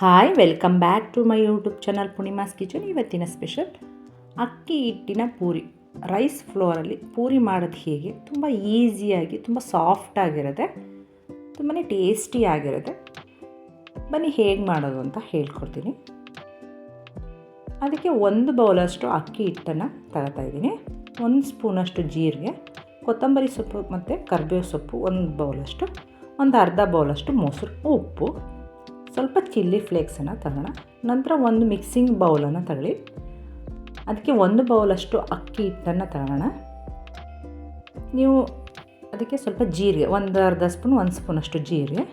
Hi welcome back to my YouTube channel Poornima's kitchen ಇವತ್ತಿನ special ಅಕ್ಕಿ ಹಿಟ್ಟಿನ puri. Rice ಫ್ಲೋರಲ್ಲಿ puri ಮಾಡೋದು ಹೇಗೆ? ತುಂಬ ಈಸಿಯಾಗಿ ತುಂಬ ಸಾಫ್ಟಾಗಿರುತ್ತೆ ತುಂಬಾ ಟೇಸ್ಟಿಯಾಗಿರುತ್ತೆ ಬನ್ನಿ ಹೇಗೆ ಮಾಡೋದು ಅಂತ ಹೇಳ್ಕೊಡ್ತೀನಿ. ಅದಕ್ಕೆ ಒಂದು ಬೌಲಷ್ಟು ಅಕ್ಕಿ ಹಿಟ್ಟನ್ನು ತಗೋತಾ ಇದ್ದೀನಿ. ಒಂದು ಸ್ಪೂನಷ್ಟು ಜೀರಿಗೆ, ಕೊತ್ತಂಬರಿ ಸೊಪ್ಪು ಮತ್ತು ಕರಿಬೇವು ಸೊಪ್ಪು ಒಂದು ಬೌಲಷ್ಟು, ಒಂದು ಅರ್ಧ ಬೌಲಷ್ಟು ಮೊಸರು, ಉಪ್ಪು. ಸ್ವಲ್ಪ ಚಿಲ್ಲಿ ಫ್ಲೇಕ್ಸನ್ನು ತಗೋಣ. ನಂತರ ಒಂದು ಮಿಕ್ಸಿಂಗ್ ಬೌಲನ್ನು ತಗೊಳ್ಳಿ. ಅದಕ್ಕೆ ಒಂದು ಬೌಲಷ್ಟು ಅಕ್ಕಿ ಹಿಟ್ಟನ್ನು ತಗೋಣ. ನೀವು ಅದಕ್ಕೆ ಸ್ವಲ್ಪ ಜೀರಿಗೆ, ಒಂದು ಅರ್ಧ ಸ್ಪೂನ್, ಒಂದು ಸ್ಪೂನಷ್ಟು ಜೀರಿಗೆ.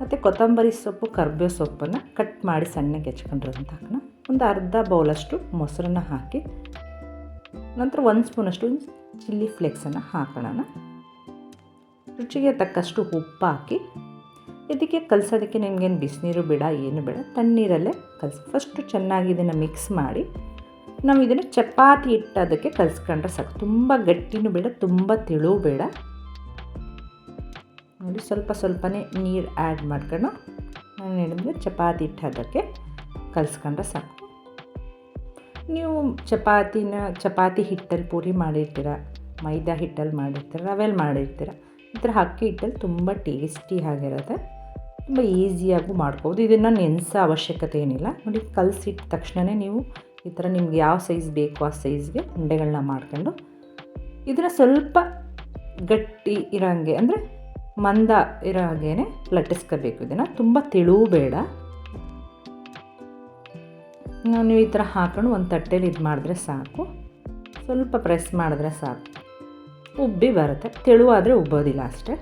ಮತ್ತು ಕೊತ್ತಂಬರಿ ಸೊಪ್ಪು, ಕರ್ಬೇವು ಸೊಪ್ಪನ್ನು ಕಟ್ ಮಾಡಿ ಸಣ್ಣಗೆ ಹೆಚ್ಕೊಂಡಿರೋದಂತ ಹಾಕೋಣ. ಒಂದು ಅರ್ಧ ಬೌಲಷ್ಟು ಮೊಸರನ್ನು ಹಾಕಿ, ನಂತರ ಒಂದು ಸ್ಪೂನಷ್ಟು ಚಿಲ್ಲಿ ಫ್ಲೇಕ್ಸನ್ನು ಹಾಕೋಣ. ರುಚಿಗೆ ತಕ್ಕಷ್ಟು ಉಪ್ಪು ಹಾಕಿ ಇದಕ್ಕೆ ಕಲಸೋದಕ್ಕೆ ನಿಮಗೇನು ಬಿಸಿನೀರು ಬೇಡ, ಏನು ಬೇಡ. ತಣ್ಣೀರಲ್ಲೇ ಕಲಸಿ. ಫಸ್ಟು ಚೆನ್ನಾಗಿ ಇದನ್ನು ಮಿಕ್ಸ್ ಮಾಡಿ, ನಾವು ಇದನ್ನು ಚಪಾತಿ ಹಿಟ್ಟೋದಕ್ಕೆ ಕಲಿಸ್ಕೊಂಡ್ರೆ ಸಾಕು. ತುಂಬ ಗಟ್ಟಿನೂ ಬೇಡ, ತುಂಬ ತೆಳು ಬೇಡ. ನೋಡಿ, ಸ್ವಲ್ಪ ಸ್ವಲ್ಪನೇ ನೀರು ಆ್ಯಡ್ ಮಾಡ್ಕೊಂಡು ನಾನು ಹೇಳಿದ್ರೆ ಚಪಾತಿ ಹಿಟ್ಟೋದಕ್ಕೆ ಕಲಿಸ್ಕೊಂಡ್ರೆ ಸಾಕು. ನೀವು ಚಪಾತಿನ, ಚಪಾತಿ ಹಿಟ್ಟಲ್ಲಿ ಪೂರಿ ಮಾಡಿರ್ತೀರ, ಮೈದಾ ಹಿಟ್ಟಲ್ಲಿ ಮಾಡಿರ್ತೀರ ರವೆಲ್ಲಿ ಮಾಡಿರ್ತೀರ ಈ ಥರ ಅಕ್ಕಿ ಹಿಟ್ಟಲ್ಲಿ ತುಂಬ ಟೇಸ್ಟಿ ಆಗಿರುತ್ತೆ. ತುಂಬ ಈಸಿಯಾಗೂ ಮಾಡ್ಕೋಬೋದು ಇದನ್ನು ನೆನೆಸೋ ಅವಶ್ಯಕತೆ ಏನಿಲ್ಲ. ನೋಡಿ, ಕಲಸಿಟ್ಟ ತಕ್ಷಣವೇ ನೀವು ಈ ಥರ ನಿಮ್ಗೆ ಯಾವ ಸೈಜ್ ಬೇಕು ಆ ಸೈಜ್ಗೆ ಉಂಡೆಗಳನ್ನ ಮಾಡ್ಕೊಂಡು ಇದನ್ನು ಸ್ವಲ್ಪ ಗಟ್ಟಿ ಇರೋಂಗೆ, ಅಂದರೆ ಮಂದ ಇರೋ ಹಾಗೇ ಲಟ್ಟಿಸ್ಕೋಬೇಕು ಇದನ್ನು. ತುಂಬ ತೆಳು ಬೇಡ. ನೀವು ಈ ಥರ ಹಾಕೊಂಡು ಒಂದು ತಟ್ಟೆಲಿ ಇದು ಮಾಡಿದ್ರೆ ಸಾಕು. ಸ್ವಲ್ಪ ಪ್ರೆಸ್ ಮಾಡಿದ್ರೆ ಸಾಕು. ಉಬ್ಬಿ ಬರುತ್ತೆ. ತೆಳುವಾದರೆ ಉಬ್ಬೋದಿಲ್ಲ ಅಷ್ಟೇ.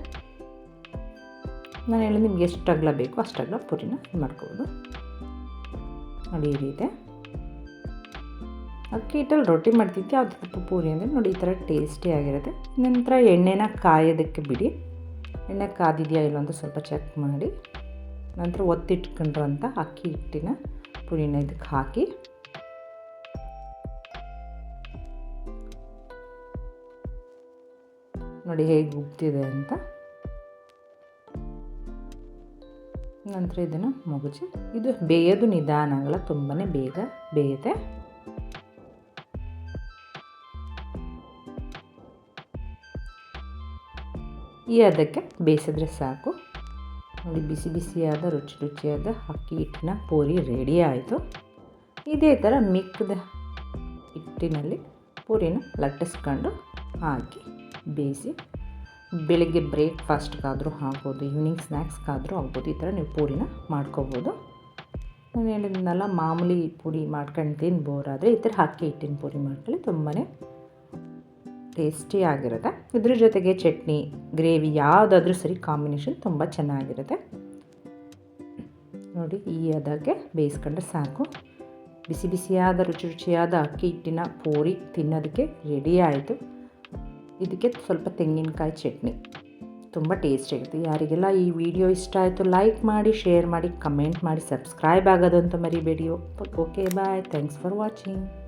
ನಾನು ಹೇಳಿ ನಿಮ್ಗೆ ಎಷ್ಟು ಅಗಲ ಬೇಕು ಅಷ್ಟು ಅಗಲ ಪುರಿನ ಮಾಡ್ಕೋಬೋದು. ನೋಡಿ ಈ ರೀತಿ. ಅಕ್ಕಿ ಹಿಟ್ಟಲ್ಲಿ ರೊಟ್ಟಿ ಮಾಡ್ತಿದ್ದೆ ಅದು ಪೂರಿ ಅಂದರೆ ನೋಡಿ ಈ ಥರ ಟೇಸ್ಟಿ ಆಗಿರುತ್ತೆ. ನಂತರ ಎಣ್ಣೆನ ಕಾಯೋದಕ್ಕೆ ಬಿಡಿ. ಎಣ್ಣೆ ಕಾದಿದೆಯಾ ಇಲ್ಲ ಅಂತ ಸ್ವಲ್ಪ ಚೆಕ್ ಮಾಡಿ. ನಂತರ ಒತ್ತಿಟ್ಕೊಂಡ್ರಂಥ ಅಕ್ಕಿ ಹಿಟ್ಟಿನ ಪುರಿನ ಇದಕ್ಕೆ ಹಾಕಿ. ನೋಡಿ ಹೇಗೆ ಉಗ್ತಿದೆ ಅಂತ. ನಂತರ ಇದನ್ನು ಮುಗಿಸಿ. ಇದು ಬೇಯೋದು ನಿಧಾನ ಆಗಲ್ಲ ತುಂಬಾ ಬೇಗ ಬೇಯುತ್ತೆ. ಈ ಅದಕ್ಕೆ ಬೇಯಿಸಿದ್ರೆ ಸಾಕು. ನೋಡಿ, ಬಿಸಿ ಬಿಸಿಯಾದ, ರುಚಿ ರುಚಿಯಾದ ಅಕ್ಕಿ ಹಿಟ್ಟಿನ ಪೂರಿ ರೆಡಿ ಆಯಿತು. ಇದೇ ಥರ ಮಿಕ್ಕದ ಹಿಟ್ಟಿನಲ್ಲಿ ಪೂರಿನ ಲಟ್ಟಿಸ್ಕೊಂಡು ಹಾಕಿ. ಬೇಯಿಸಿ ಬೆಳಿಗ್ಗೆ ಬ್ರೇಕ್ಫಾಸ್ಟ್ಗಾದರೂ ಆಗ್ಬೋದು ಈವ್ನಿಂಗ್ ಸ್ನ್ಯಾಕ್ಸ್ಗಾದರೂ ಆಗ್ಬೋದು, ಈ ಥರ ನೀವು ಪೂರಿನ ಮಾಡ್ಕೋಬೋದು. ನಾನು ಹೇಳಿದ್ನಲ್ಲ, ಮಾಮೂಲಿ ಪೂರಿ ಮಾಡ್ಕೊಂಡು ತಿನ್ಬೋರಾದರೆ ಈ ಥರ ಹಾಕಿ ಹಿಟ್ಟಿನ ಪೂರಿ ಮಾಡ್ಕೊಳ್ಳಿ ತುಂಬಾ ಟೇಸ್ಟಿ ಆಗಿರುತ್ತೆ ಇದ್ರ ಜೊತೆಗೆ ಚಟ್ನಿ, ಗ್ರೇವಿ ಯಾವುದಾದ್ರೂ ಸರಿ ಕಾಂಬಿನೇಷನ್ ತುಂಬ ಚೆನ್ನಾಗಿರುತ್ತೆ. ನೋಡಿ, ಈ ಅದಕ್ಕೆ ಬೇಯಿಸ್ಕೊಂಡ್ರೆ ಸಾಕು. ಬಿಸಿ ಬಿಸಿಯಾದ, ರುಚಿ ರುಚಿಯಾದ ಅಕ್ಕಿ ಹಿಟ್ಟಿನ ಪೂರಿ ತಿನ್ನೋದಕ್ಕೆ ರೆಡಿ ಆಯಿತು. ಇದಕ್ಕೆ ಸ್ವಲ್ಪ ತೆಂಗಿನಕಾಯಿ ಚಟ್ನಿ. ತುಂಬ ಟೇಸ್ಟ್ ಆಗುತ್ತೆ ಯಾರಿಗೆಲ್ಲ ಈ ವಿಡಿಯೋ ಇಷ್ಟ ಆಯಿತು ಲೈಕ್ ಮಾಡಿ, ಶೇರ್ ಮಾಡಿ, ಕಮೆಂಟ್ ಮಾಡಿ, ಸಬ್ಸ್ಕ್ರೈಬ್ ಆಗೋದಂತೂ ಮರಿಬೇಡಿ. Okay, bye. Thanks for watching.